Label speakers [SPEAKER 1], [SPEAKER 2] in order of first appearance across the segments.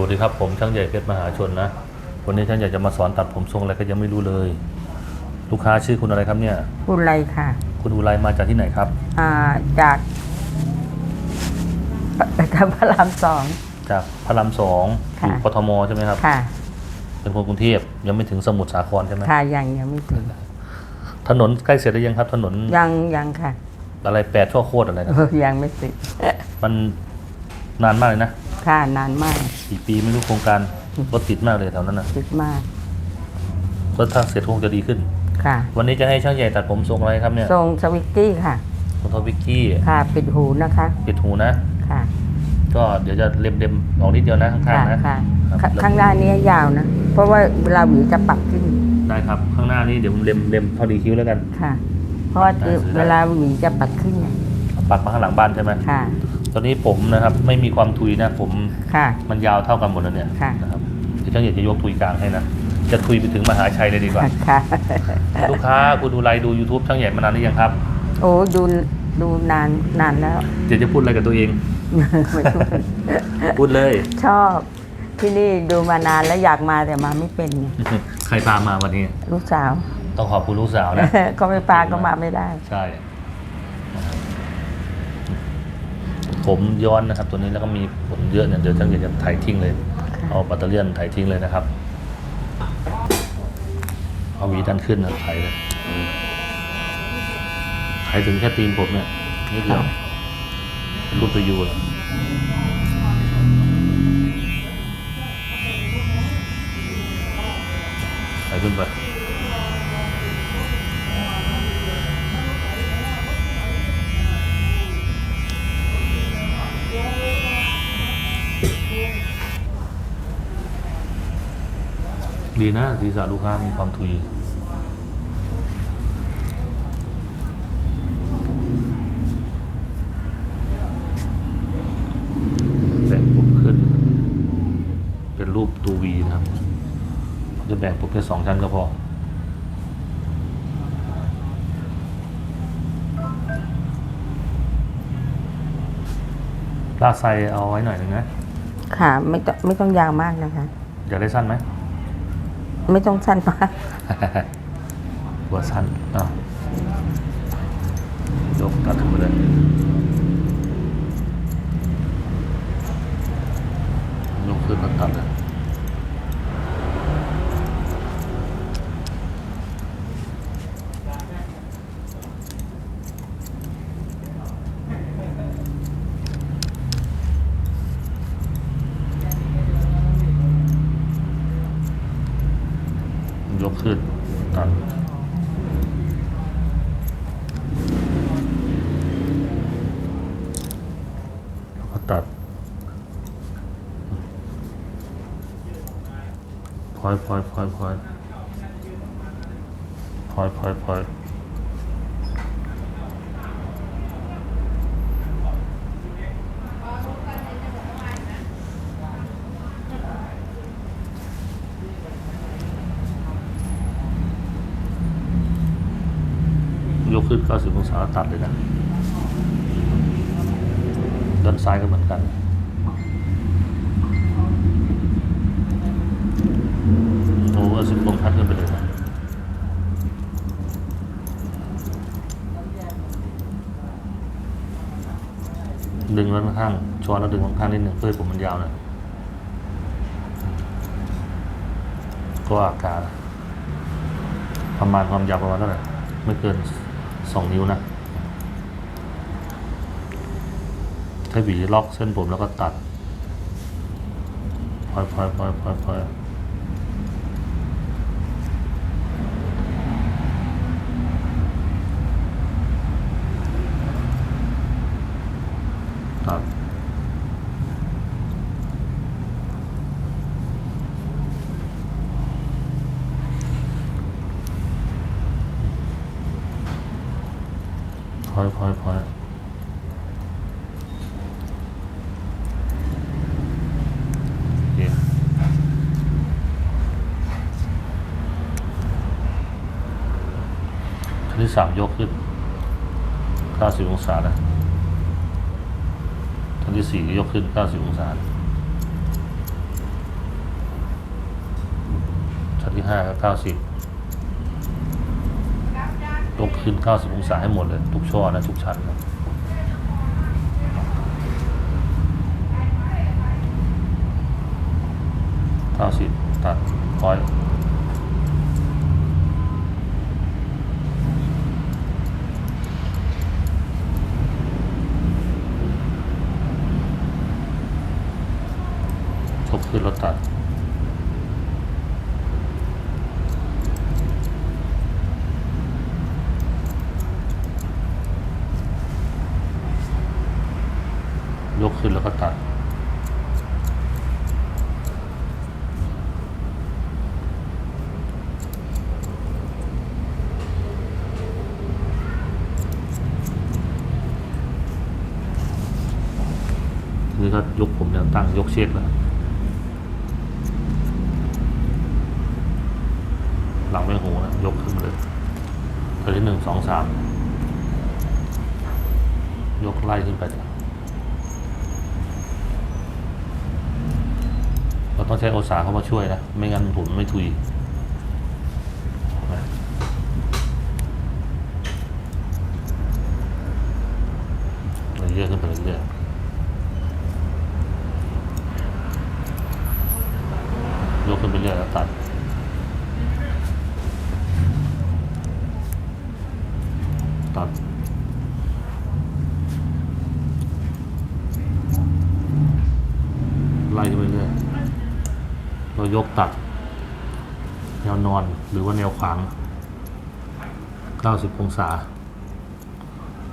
[SPEAKER 1] วัสดีครับผมช่างใหญ่เพชรมหาชนนะวันนี้ช่างใหญ่จะมาสอนตัดผมทรงอะไรก็ยังไม่รู้เลย ลูกค้าชื่อคุณอะไรครับเนี่ย
[SPEAKER 2] คุณไรค่ะ
[SPEAKER 1] คุณอุไรมาจากที่ไหนครับ
[SPEAKER 2] อ่าจากทางพระรามสอง
[SPEAKER 1] จากพระรามสองอ
[SPEAKER 2] ค่ะ
[SPEAKER 1] ยู่กทมใช่ไหมครับ
[SPEAKER 2] ค่ะ
[SPEAKER 1] เป็นคนกรุงเทพยังไม่ถึงสมุทรสาครใช่ไหม
[SPEAKER 2] ค่ะยังยังไม่ถึง
[SPEAKER 1] ถนนใกล้เสร็จหรือยังครับ ถนน
[SPEAKER 2] ยังยังค่ะ
[SPEAKER 1] อะไรแปดชั่วโคตรอะไรนะ
[SPEAKER 2] เออยังไม่เสร็จ
[SPEAKER 1] มันนานมากเลยนะ
[SPEAKER 2] ค่ะนานมาก
[SPEAKER 1] กี่ปีไม่รู้โครงการรถติดมากเลยแถวนั้นนะ
[SPEAKER 2] ติดมาก
[SPEAKER 1] ก็ถ้าเสร็จคงจะดีขึ้น
[SPEAKER 2] ค่ะ
[SPEAKER 1] วันนี้จะให้ช่างใหญ่ตัดผมทรงอะไรครับเนี่ย
[SPEAKER 2] ทรงสวิกกี้ค่ะ
[SPEAKER 1] ทรงทวิกกี้
[SPEAKER 2] ค่ะ ปิดหูนะคะ
[SPEAKER 1] ปิดหูนะ
[SPEAKER 2] ค่ะ
[SPEAKER 1] ก็เดี๋ยวจะเล็มเล็มๆออกนิดเดียวนะข้าง
[SPEAKER 2] ค่ะ
[SPEAKER 1] ๆนะ
[SPEAKER 2] ค่ะ
[SPEAKER 1] ครับ
[SPEAKER 2] ข้างหน้านี้ยาวนะ เพราะว่าเวลาหวีจะปักขึ้น
[SPEAKER 1] ได้ครับ ข้างหน้านี่เดี๋ยวผมเล็มเล็มพอดีคิ้วแล้วกัน
[SPEAKER 2] ค่ะ เพราะว่า
[SPEAKER 1] ได้ได้
[SPEAKER 2] เวลาหวีจะปักขึ้นไง
[SPEAKER 1] ปัดมาข้างหลังบ้านใช่ไหม
[SPEAKER 2] ค่ะ
[SPEAKER 1] ตอนนี้ผมนะครับ ไม่มีความทุยนะ ผม
[SPEAKER 2] ค่ะ
[SPEAKER 1] มันยาวเท่ากันหมดแล้วเนี่ย
[SPEAKER 2] ค่ะ
[SPEAKER 1] นะครับเดี๋ยวช่างใหญ่จะยกทุยกลางให้นะจะทุยไปถึงมหาชัยเลยดีกว่า
[SPEAKER 2] ค่ะ
[SPEAKER 1] ลูกค้าคุณดูไลฟ์ดู YouTube ช่างใหญ่มานานหรือยังครับ
[SPEAKER 2] โอ้ดูดูนานนานแล้ว
[SPEAKER 1] เดี๋ยวจะพูดอะไรกับตัวเอง
[SPEAKER 2] ไม่รู้
[SPEAKER 1] พูดเลย
[SPEAKER 2] ชอบที่นี่ดูมานานแล้วอยากมาแต่มาไม่เป็นไง
[SPEAKER 1] ใครพามาวันนี้
[SPEAKER 2] ลูกสาว
[SPEAKER 1] ต้องขอบคุณลูกสาวนะ
[SPEAKER 2] ก็ไม่ปาก็มาไม่ได้
[SPEAKER 1] ใช่ ผมย้อนนะครับ ตัวนี้แล้วก็มีผลเยอะเนี่ยเดี๋ยวช่างใหญ่จะถ่ายทิ้งเลย เอาแบตเตอรี่ยนถ่ายทิ้งเลยนะครับ เอาหวีดันขึ้นนะถ่ายเลยถ่ายถึงแค่ตีนผมเนี่ยนิดเดียวเป็นรูปตัวยูเลยถ่ายขึ้นไป ดีนะศีรษะลูกค้ามีความทุยแบ่งผมขึ้น เป็นรูปตัววีนะครับผมจะแบ่งผมแค่สองชั้นก็พอลากไซเอาไว้หน่อยหนึ่งนะ
[SPEAKER 2] ค่ะ ไม่ต้องไม่ต้องยาวมากนะคะ
[SPEAKER 1] อยากได้สั้นไหม
[SPEAKER 2] ไม่ต้องสั้นมาก
[SPEAKER 1] หัวสั้นอะยกตัดขึ้นมาเลยยกขึ้นมาตัดเลยกขึ้นตัด แล้วก็ตัดพล อยพอยพอยพอยพอยพอยพอยยกขึ้น 90 องศาตัดเลยนะ ด้านซ้ายก็เหมือนกัน โอ เวอร์สิบลงพัดขึ้นไปเลยนะดึงไว้ข้างช้อนแล้วดึงข้างนิดหนึ่งเพื่อผมมันยาวหน่อยก็อากาศประมาณความยาวประมาณเท่าไหร่ไม่เกินสองนิ้วนะถ้าหวีล็อกเส้นผมแล้วก็ตัดพลอยพลอยพลอยพลอย พลอยตัดพอยพอยพอยที่สามยกขึ้น 90 องศานะชั้ันที่สี่ยกขึ้น 90 องศาชั้นที่ห้าก็90ยกขึ้น 90 องศาให้หมดเลย ทุกช่อนะทุกชั้นนะ90 ตัดร้อย ขึ้นแล้วตัดยกขึ้นแล้วก็ตัด นี่ก็ยกผมแนวตั้งยกเชือกแล้ว หลังไม่หูนะยกขึ้นมาเลยตัวที่หนึ่งสองสามยกไล่ขึ้นไปจ้ะเราต้องใช้โอสาเข้ามาช่วยนะ ไม่งั้นผมไม่ทุยนะเรื่อยๆขึ้นไปเรื่อยๆยกขึ้นไปเรื่อยแล้วตัด ตัด ไล่ขึ้นไปเรื่อย เรายกตัด แนวนอนหรือว่าแนวขวาง 90 องศา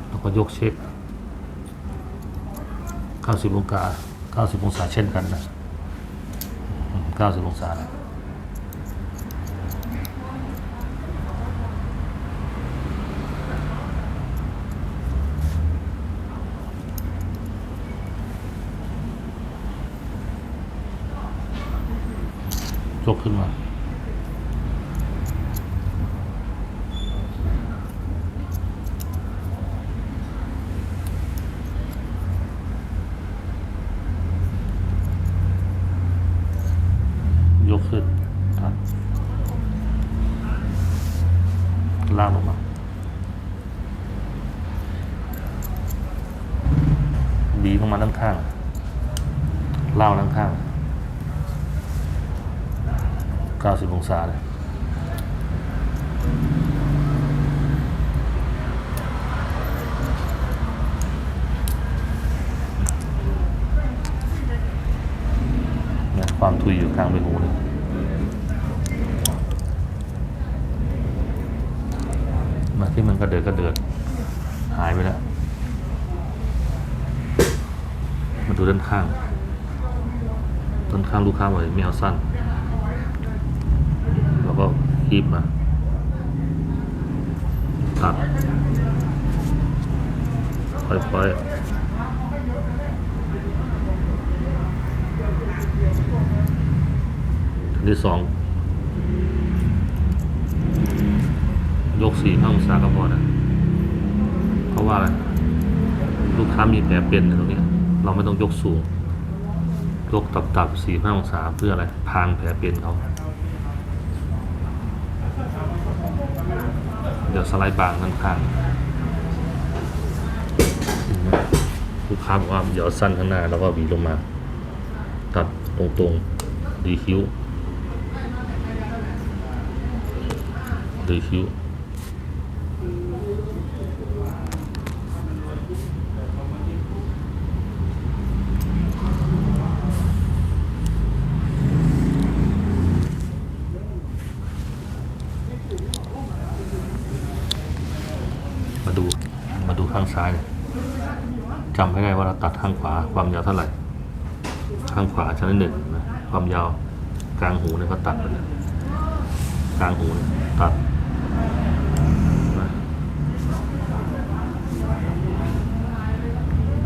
[SPEAKER 1] แล้วก็ยกเช็ค 90 องศา 90 องศาเช่นกันนะ 90 องศานะ ยกขึ้นมา ยกขึ้นครับลากลงมา ดีลงมาด้านข้างเล่าด้านข้าง 90 องศาเลย เนี่ยความทุยอยู่ข้างใบหูเลยมาที่มันกระเดิดกระเดิด หายไปแล้ว มาดูด้านข้าง ด้านข้างลูกค้าบอกไม่เอาสั้น แล้วก็คีบมา ตัด ค่อยๆอันที่สองยกสี่ห้าองศาก็พอนะเพราะว่าอะไรลูกค้ามีแผลเป็นในตรงนี้ เราไม่ต้องยกสูง ยกตับๆสี่ห้าองศาเพื่ออะไร พางแผลเป็นเขา เดี๋ยวสไลด์บางข้างๆลูกค้าบอกว่าเดี๋ยวสั้นข้างหน้าแล้วก็หวีลงมา ตัดตรงๆ ดีคิ้ว ดีคิ้ว มาดู มาดูข้าง ซ้ายเนี่ยจำให้ได้ว่าเราตัดข้างขวาความยาวเท่าไหร่ ข้างขวาชั้นที่หนึ่งนะความยาวกลางหูเนี่ยก็ตัดไปเลยกลางหูตัด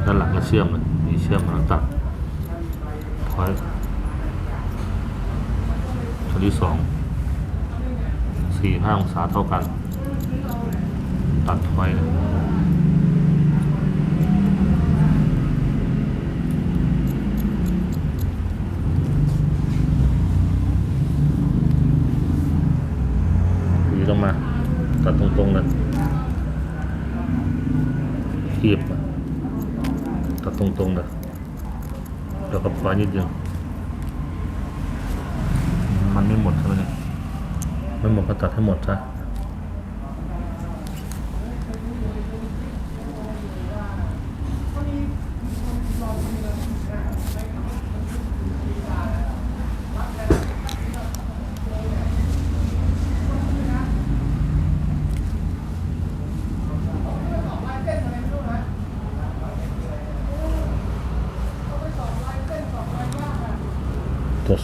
[SPEAKER 1] ด้านหลังก็เชื่อมเลยมีเชื่อมแล้วตัดพอยชั้นที่สองสี่ห้าองศาเท่ากัน ตัด ลงมา ตัดตรงๆเลยเทียบตัดตรงๆเลยแล้วก็ฟ้านิดเดียวมันไม่หมดใช่ไหมเนี่ยไม่หมดก็ตัดให้หมดซะ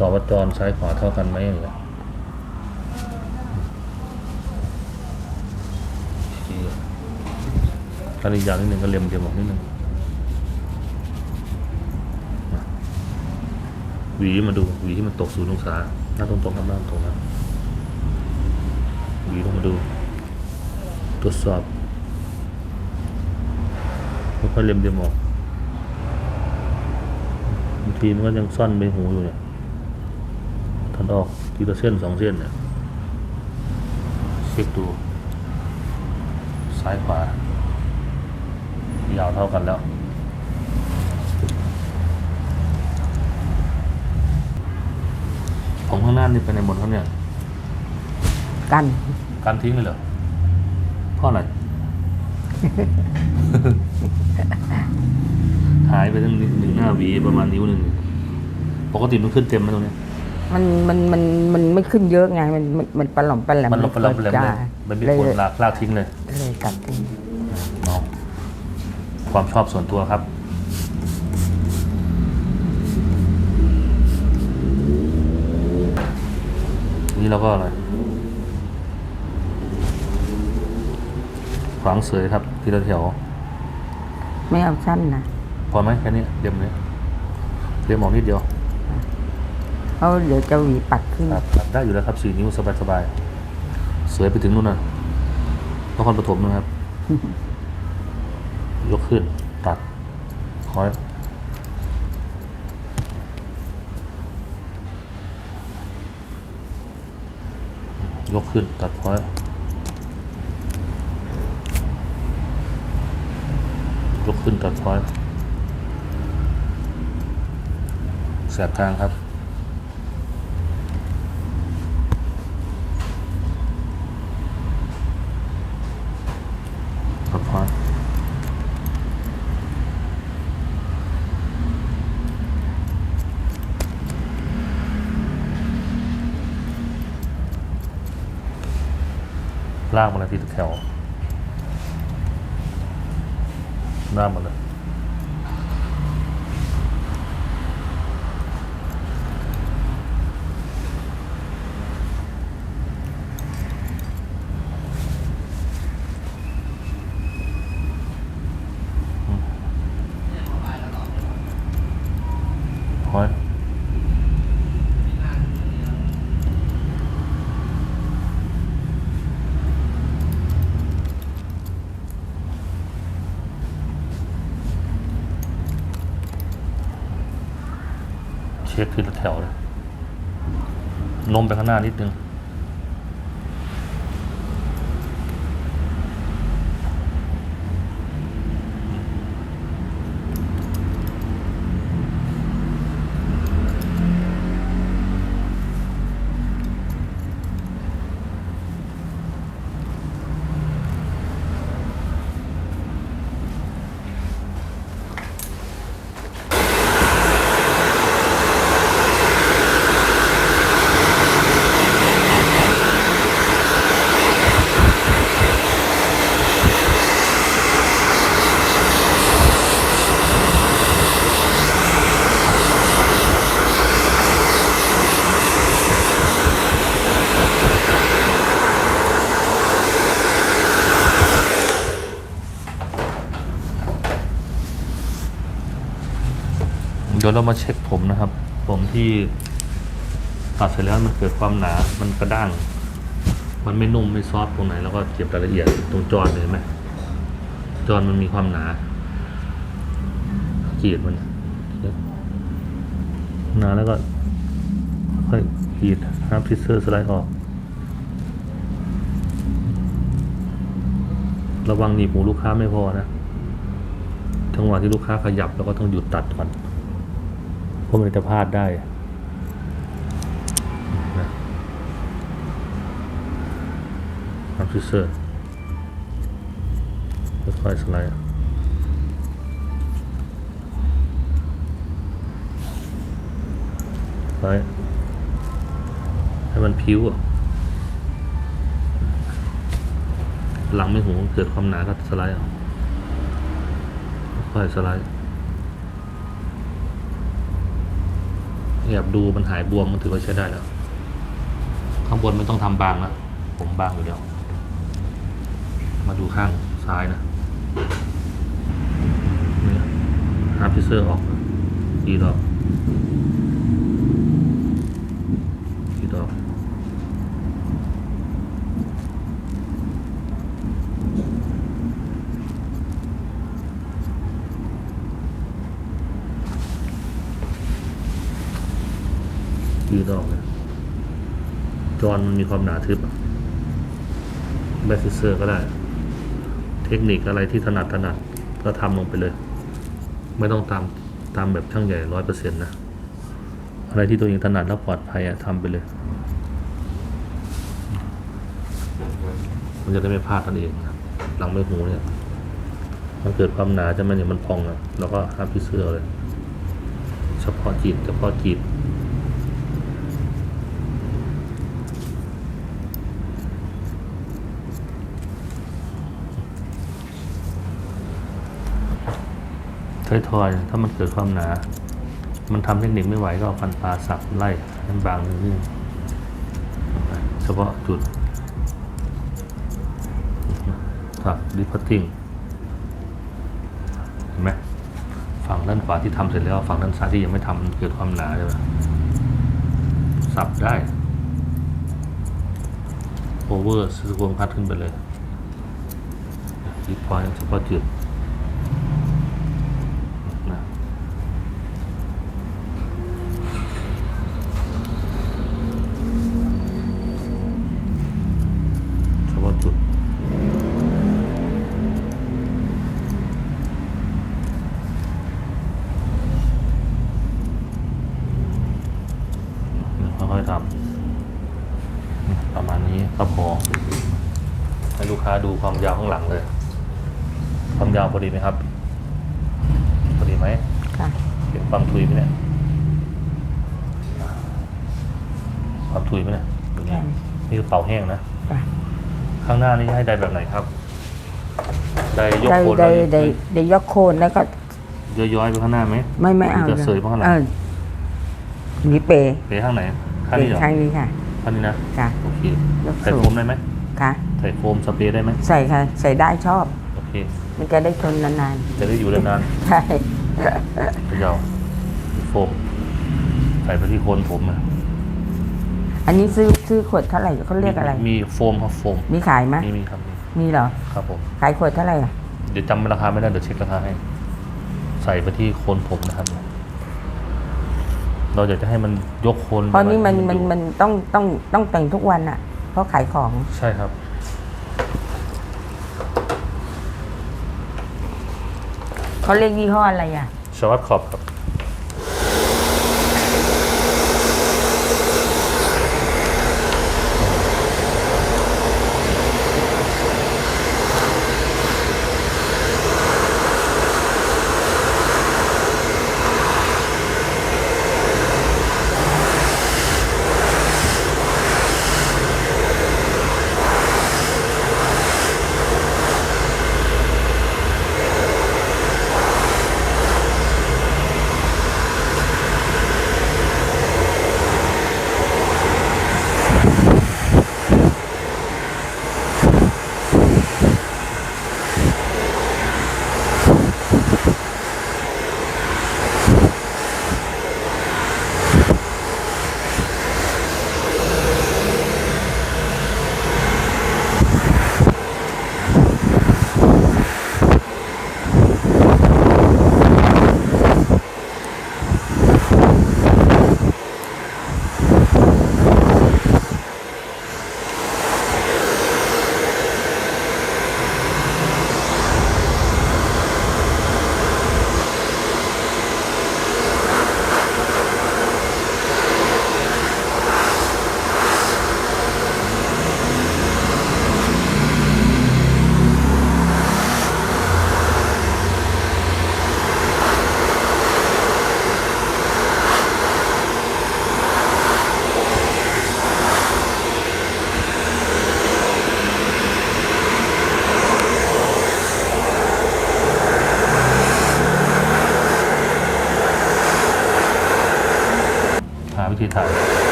[SPEAKER 1] วจสอบจรซ้ายขวาเท่ากันไหมอย่างเงี้ยชี้ถ้าอีกอย่างนิดหนึ่งก็เลียมเดียมออกนิดหนึ่งหวีมาดูหวีที่มันตกศูนย์องศาหน้าตรงๆครับหน้าตรงนะหวีลงมาดู ตรวจสอบค่อยๆเลียมเดียมออกบางทีมันก็ยังซ่อนไปหูอยู่เนี่ย ทันออกทีละเส้นสองเส้นเนี่ยเช็คดูซ้ายขวายาวเท่ากันแล้วผมข้างหน้านี่เป็นในหมดเขาเนี่ย
[SPEAKER 2] กัน
[SPEAKER 1] การทิ้งเลยเหรอเพราะอะไรหายไปตั้งหนึ่งหน้าหวีประมาณนิ้วหนึ่งปกติมันขึ้นเต็มไหมตรงเนี้ย
[SPEAKER 2] มันมันมันมันไม่ขึ้นเยอะไง มันมันมันปลาหล่อมปลาแหลม
[SPEAKER 1] มันลบไปแล้วไปเลย
[SPEAKER 2] จ้า
[SPEAKER 1] มันมี
[SPEAKER 2] เลย
[SPEAKER 1] ผลลากลากทิ้งเลย
[SPEAKER 2] เลยตัดทิ้ง
[SPEAKER 1] เอาความชอบส่วนตัวครับ นี่เราก็อะไรขวางเสยครับ ทีละแถว
[SPEAKER 2] ไม่เอาสั้นนะ
[SPEAKER 1] พอไหมแค่นี้เดี๋ยวเลยเดี๋ยวมองนิดเดียว
[SPEAKER 2] เพราะเดี๋ยวจะหวีปัดขึ้น
[SPEAKER 1] ครับครับได้อยู่แล้วครับสี่นิ้วสบายสบายๆเสยไปถึงนู่นน่ะนครปฐมนะครับ ยกขึ้น ตัดคอยยกขึ้น ตัดคอยยกขึ้นตัดคอยแสบกลางครับากมาเลยทีละแถวลามาเลย พอยเช็คทีละแถวเลย นมไปข้างหน้านิดนึง เดี๋ยวเรามาเช็คผมนะครับ ผมที่ตัดเสร็จแล้วมันเกิดความหนา มันกระด้าง มันไม่นุ่มไม่ซอฟต์ตรงไหน แล้วก็เก็บรายละเอียดตรงจอนเลยไหมจอนมันมีความหนากรีดมันหนาแล้วก็ ค่อยกรีดห้ามทิเซอร์สไลด์ออก ระวังหนีบหูลูกค้าไม่พอนะจังหวะที่ลูกค้าขยับเราก็ต้องหยุดตัดก่อน พราะมันจะพลาดได้นะอัพซิเซอร์ค่อยๆสไลด์ไลด์ให้มันพิ้วหลังไม่หูเกิดความหนาก็สไลด์เอาค่อยสไลด์ แอบดูมันหายบวมมันถือว่าใช้ได้แล้ว ข้างบนไม่ต้องทำบางแล้วผมบางอยู่แล้ว มาดูข้างซ้ายนะนี่ฮาร์พิเซอร์ออกกี่ดอกกี่ดอกเนี่ยจอน มันมีความหนาทึบแบซิเซอร์ก็ได้ เทคนิคอะไรที่ถนัดถนัดก็ทำลงไปเลย ไม่ต้องตามตามแบบช่างใหญ่ร้อยเปอร์เซ็นต์นะ อะไรที่ตัวเองถนัดแล้วปลอดภัยอะทำไปเลย มันจะได้ไม่พลาดกันเองนะหลังไม่หูเนี่ย มันเกิดความหนาจะมันเนี่ยมันพองอะแล้วก็ฮับพิเซอร์เลย เฉพาะจิตเฉพาะจิต ทอยทอยถ้ามันเกิดความหนา มันทำเทคนิคไม่ไหวก็เอาฟันปลาสับไล่ให้มันบางนิดนึงเฉพาะจุดครับดิพัตติ้งเห็นไหมฝั่งด้านขวาที่ทำเสร็จแล้วฝั่งด้านซ้ายที่ยังไม่ทำเกิดความหนาใช่ไหมสับได้โอเวอร์สกวงพัดขึ้นไปเลยดิพอยเฉพาะจุด อดีไหมครับ พอดีไหม
[SPEAKER 2] ค่ะ
[SPEAKER 1] เห็นความทุยไหมเนี่ยความทุยไหมเนี่ยดูนี่
[SPEAKER 2] ใช่
[SPEAKER 1] นี่คือเป่าแห้งนะ
[SPEAKER 2] ค่ะ
[SPEAKER 1] ข้างหน้านี่ให้ไดแบบไหนครับไดยก
[SPEAKER 2] ได้
[SPEAKER 1] โคน
[SPEAKER 2] ได้
[SPEAKER 1] แล้ว
[SPEAKER 2] ได้ได้ยกโคนแล้วก็
[SPEAKER 1] ย้อยๆไปข้างหน้าไหม
[SPEAKER 2] ไม่ไม่เอา
[SPEAKER 1] จะเสยเพราะอะไร
[SPEAKER 2] ออนี่เปย์
[SPEAKER 1] ไปข้างไหน ข้าง
[SPEAKER 2] เป
[SPEAKER 1] นี้
[SPEAKER 2] ย์
[SPEAKER 1] เหรอ
[SPEAKER 2] ข้างนี้ค่ะ
[SPEAKER 1] ข้างนี้นะ
[SPEAKER 2] ค่ะ
[SPEAKER 1] โอเค
[SPEAKER 2] ยก
[SPEAKER 1] ใส่
[SPEAKER 2] สู
[SPEAKER 1] โฟ
[SPEAKER 2] ง
[SPEAKER 1] มได้ไหม
[SPEAKER 2] ค่ะ
[SPEAKER 1] ใส่โฟมสเปรย์ได้ไหม
[SPEAKER 2] ใส่ค่ะ ใส่ได้ชอบ
[SPEAKER 1] โอเค
[SPEAKER 2] มันจะได้ทนนาน
[SPEAKER 1] จะได้อยู่นาน
[SPEAKER 2] ๆใช่
[SPEAKER 1] ๆเขย่าโฟมใส่ไปที่โคนผมนะ
[SPEAKER 2] อันนี้ซื้อซื้อขวดเท่าไหร่เขาเรียกอะไร
[SPEAKER 1] มีโฟมครับโฟม
[SPEAKER 2] มีขายไหม
[SPEAKER 1] มีมีครับมี
[SPEAKER 2] มีเหรอ
[SPEAKER 1] ครับผม
[SPEAKER 2] ขายขวดเท่าไหร่อะ
[SPEAKER 1] เดี๋ยวจำราคาไม่ได้เดี๋ยวเช็คราคาให้ ใส่ไปที่โคนผมนะครับ เราอยากจะให้มันยกโคน
[SPEAKER 2] เพราะนี่มันมัน
[SPEAKER 1] อยู่
[SPEAKER 2] มันต้องต้องต้องแต่งทุกวันอะ เพราะขายของ
[SPEAKER 1] ใช่ครับ
[SPEAKER 2] เขาเรียกยี่ห้ออะไรอะ
[SPEAKER 1] ชวัตขอบครับ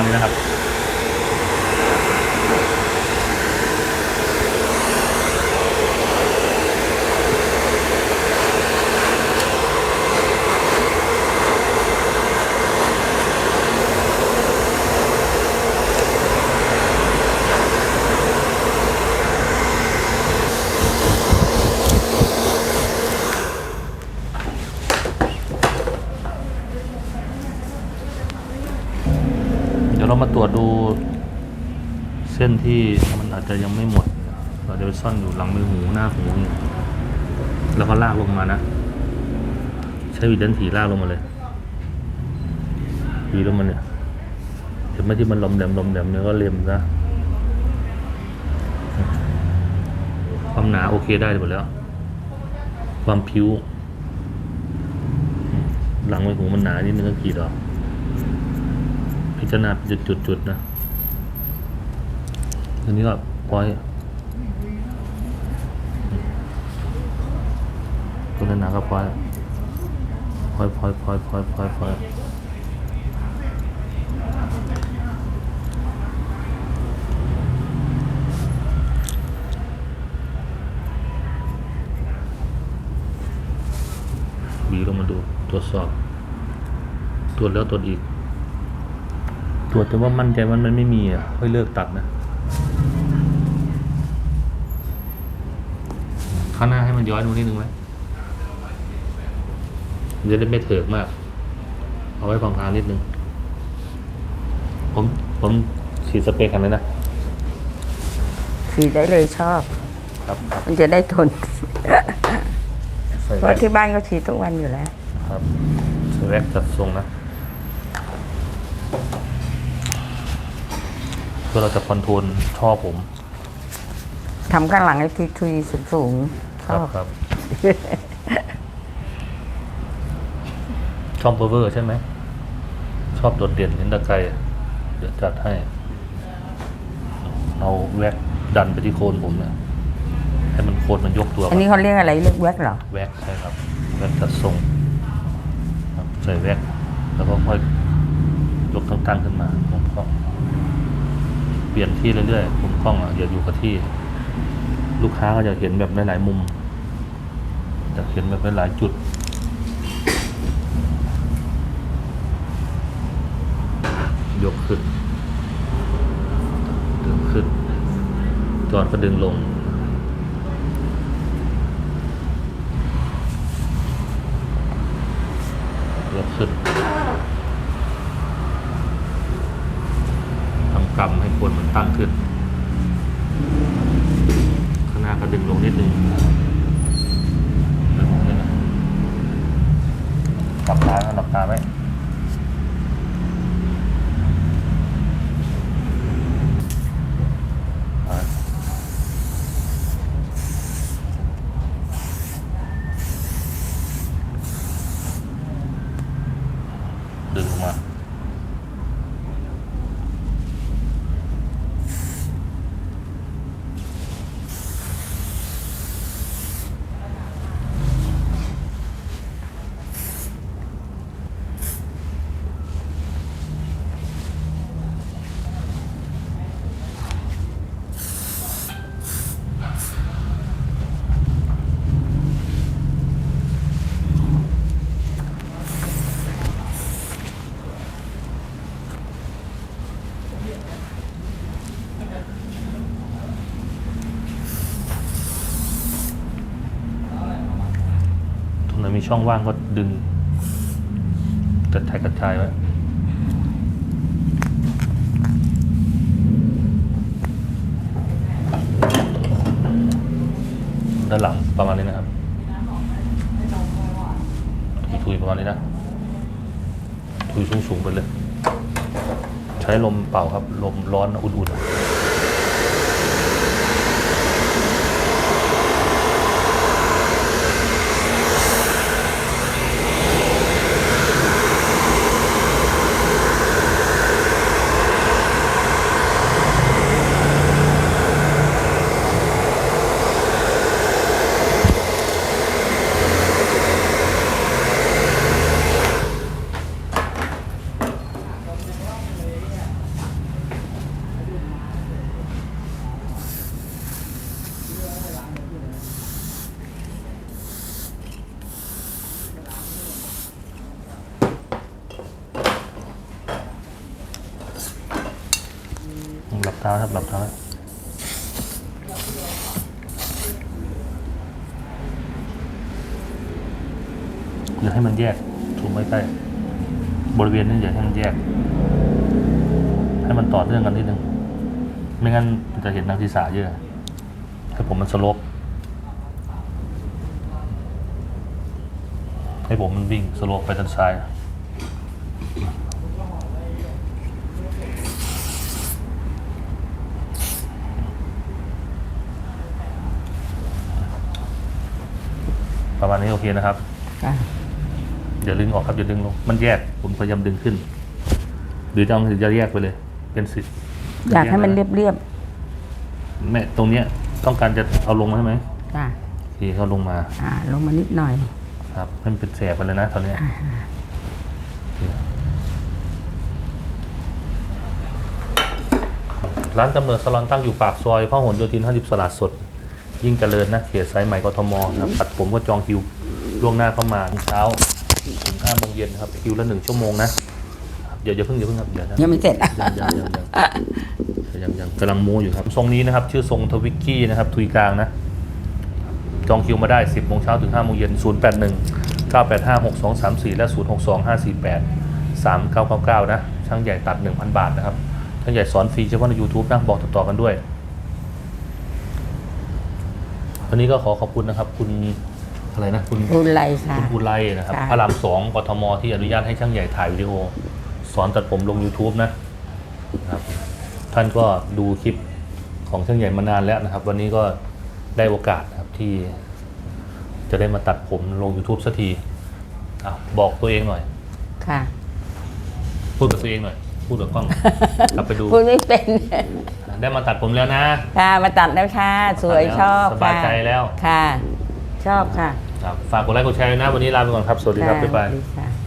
[SPEAKER 1] งบประมาณนี้นะครับ จะยังไม่หมด เราจะไปซ่อนอยู่หลังมือหูหน้าหูนี่แล้วก็ลากลงมานะ ใช้วิดันถีลากลงมาเลยถีลงมาเนี่ยเห็นไหมที่มันลมแหลมลมแหลมเนี่ยก็เล็มนะความหนาโอเคได้หมดแล้ว ความผิว หลังมือหูมันหนานิดนึงก็กรีดออกพิจารณาเป็นจุดๆๆนะอันนี้ก็ ปล่อยตัวนั้นหนาก็ปล่อยปล่อยปล่อยปล่อยปล่อยปล่อยปล่อยบีลงมาดูตรวจสอบตรวจแล้วตรวจอีก ตรวจแต่ว่ามั่นใจว่ามันไม่มีอะค่อยเลิกตัดนะข้างหน้าให้ มันย้อยดูนิดนึงไหมมันจะได้ไม่เถิกมาก เอาไว้พางๆนิดนึง ผมผมฉีดสเปรย์คันเลยนะ
[SPEAKER 2] ฉีดได้เลยชอบ
[SPEAKER 1] ครับครับ
[SPEAKER 2] มันจะได้ทน
[SPEAKER 1] ใส่
[SPEAKER 2] เพ
[SPEAKER 1] แว็
[SPEAKER 2] ราะ
[SPEAKER 1] ก
[SPEAKER 2] ที่บ้านก็ฉีดทุกวันอยู่แล้ว
[SPEAKER 1] ครับใส่แว็กจัดทรงนะเพื่อเราจะคอนโทรลช่อผม
[SPEAKER 2] ทำข้างหลังให้ทีทุยสูงๆ ช
[SPEAKER 1] ครั
[SPEAKER 2] อ
[SPEAKER 1] บบครับชอบเวอร์ใช่ไหม ชอบโดดเด่นเห็นตะไคร้อะเดี๋ยวจัดให้ เอาแว็กดันไปที่โคนผมนะให้มันโคนมันยกตัว
[SPEAKER 2] อันนี้เขาเรียกอะไรเรียกแว็กเหรอ
[SPEAKER 1] แว็กใช่ครับแว็กจัดทรงครับใส่แว็กแล้วก็ค่อยยกตั้งๆขึ้นมาผมกล้องเปลี่ยนที่เรื่อยๆผมกล้องอะอย่าอยู่กับที่ ลูกค้าก็จะเห็นแบบหลายๆมุม จะเห็นแบบหลายจุดยกขึ้น ดึงขึ้น จอดก็ดึงลง ยกขึ้น ทำกำให้คนมันตั้งขึ้น ข้างหน้าก็ดึงลงนิดนึงขึ้นนะ หลับตานะหลับตาไว้ ช่องว่างก็ดึงกระจายกระจายไว้ด้านหลังประมาณนี้นะครับทุยประมาณนี้นะทุยสูงๆไปเลย ใช้ลมเป่าครับ ลมร้อนอุ่นๆ ไม่งั้นมันจะเห็นทางศีรษะเยอะให้ผมมันสโลปให้ผมมันวิ่งสโลปไปทางซ้ายประมาณนี้โอเคนะครับ
[SPEAKER 2] ค่ะ
[SPEAKER 1] อย่าดึงออกครับอย่าดึงลง มันแยก ผมพยายามดึงขึ้น หรือจะเอาหรือจะแยกไปเลย เป็นสิทธิ์
[SPEAKER 2] อยากให้มันเรียบเรียบ
[SPEAKER 1] แม่ตรงเนี้ยต้องการจะเอาลงใช่ไหม
[SPEAKER 2] ๆจ้ะ
[SPEAKER 1] โอเคเขาลงมา
[SPEAKER 2] อ่า ลงมานิดหน่อย
[SPEAKER 1] ครับให้มันเป็นแสบไปเลยนะตอนเนี้ยร้านกำเนิดสลอนตั้งอยู่ปากซอยพหลโยธิน 50 สลาดสด ยิ่งเจริญนะเขตสายใหม่กทมนะครับตัดผมก็จองคิวล่วงหน้าเข้ามาเช้าถึง5โมงเย็นครับคิวละหนึ่งชั่วโมงนะ เดี๋ยวอย่าเพิ่งอย่าเพิ่งครับเดี๋ยวนะ
[SPEAKER 2] ยังไม่เสร็จ
[SPEAKER 1] ยังยังยัง ยังยังยังกำลังมูอยู่ครับ ทรงนี้นะครับ ชื่อทรงทวิกกี้นะครับ ทุยกลางนะ จองคิวมาได้ 10โมงเช้าถึง5โมงเย็น 0 8 1 9 8 5 6 2 3 4 และ 0 6 2 5 4 8 3 9 9 9 นะ ช่างใหญ่ตัด 1,000 บาทนะครับ ช่างใหญ่สอนฟรีเฉพาะใน YouTube นะ บอกต่อ ๆ กันด้วย วันนี้ก็ขอขอบคุณนะครับ คุณอะไรนะ คุณ
[SPEAKER 2] รุนไรค่ะ
[SPEAKER 1] คุณอุไรนะครับ
[SPEAKER 2] ค่ะ
[SPEAKER 1] พระรามสองกทมที่อนุญาตให้ช่างใหญ่ถ่ายวิดีโอ สอนตัดผมลง YouTube นะนะครับ ท่านก็ดูคลิปของช่างใหญ่มานานแล้วนะครับ วันนี้ก็ได้โอกาสนะครับที่จะได้มาตัดผมลง YouTube สักทีอะบอกตัวเองหน่อย
[SPEAKER 2] ค่ะ
[SPEAKER 1] พูดกับตัวเองหน่อย พูดกับกล้อง กลับไปดู
[SPEAKER 2] พูดไม่เป็น
[SPEAKER 1] ได้มาตัดผมแล้วนะ
[SPEAKER 2] ค่ะมาตัดแล้วค่ะ สวยชอบ
[SPEAKER 1] สบายใจ
[SPEAKER 2] ค่ะ
[SPEAKER 1] แล้ว
[SPEAKER 2] ค่ะ ชอบค่ะ
[SPEAKER 1] ครับฝากกดไลค์กดแชร์ด้วยนะ วันนี้ลาไปก่อนครับ สวัสดีครับ บ๊ายบาย
[SPEAKER 2] สวัสดีค่ะ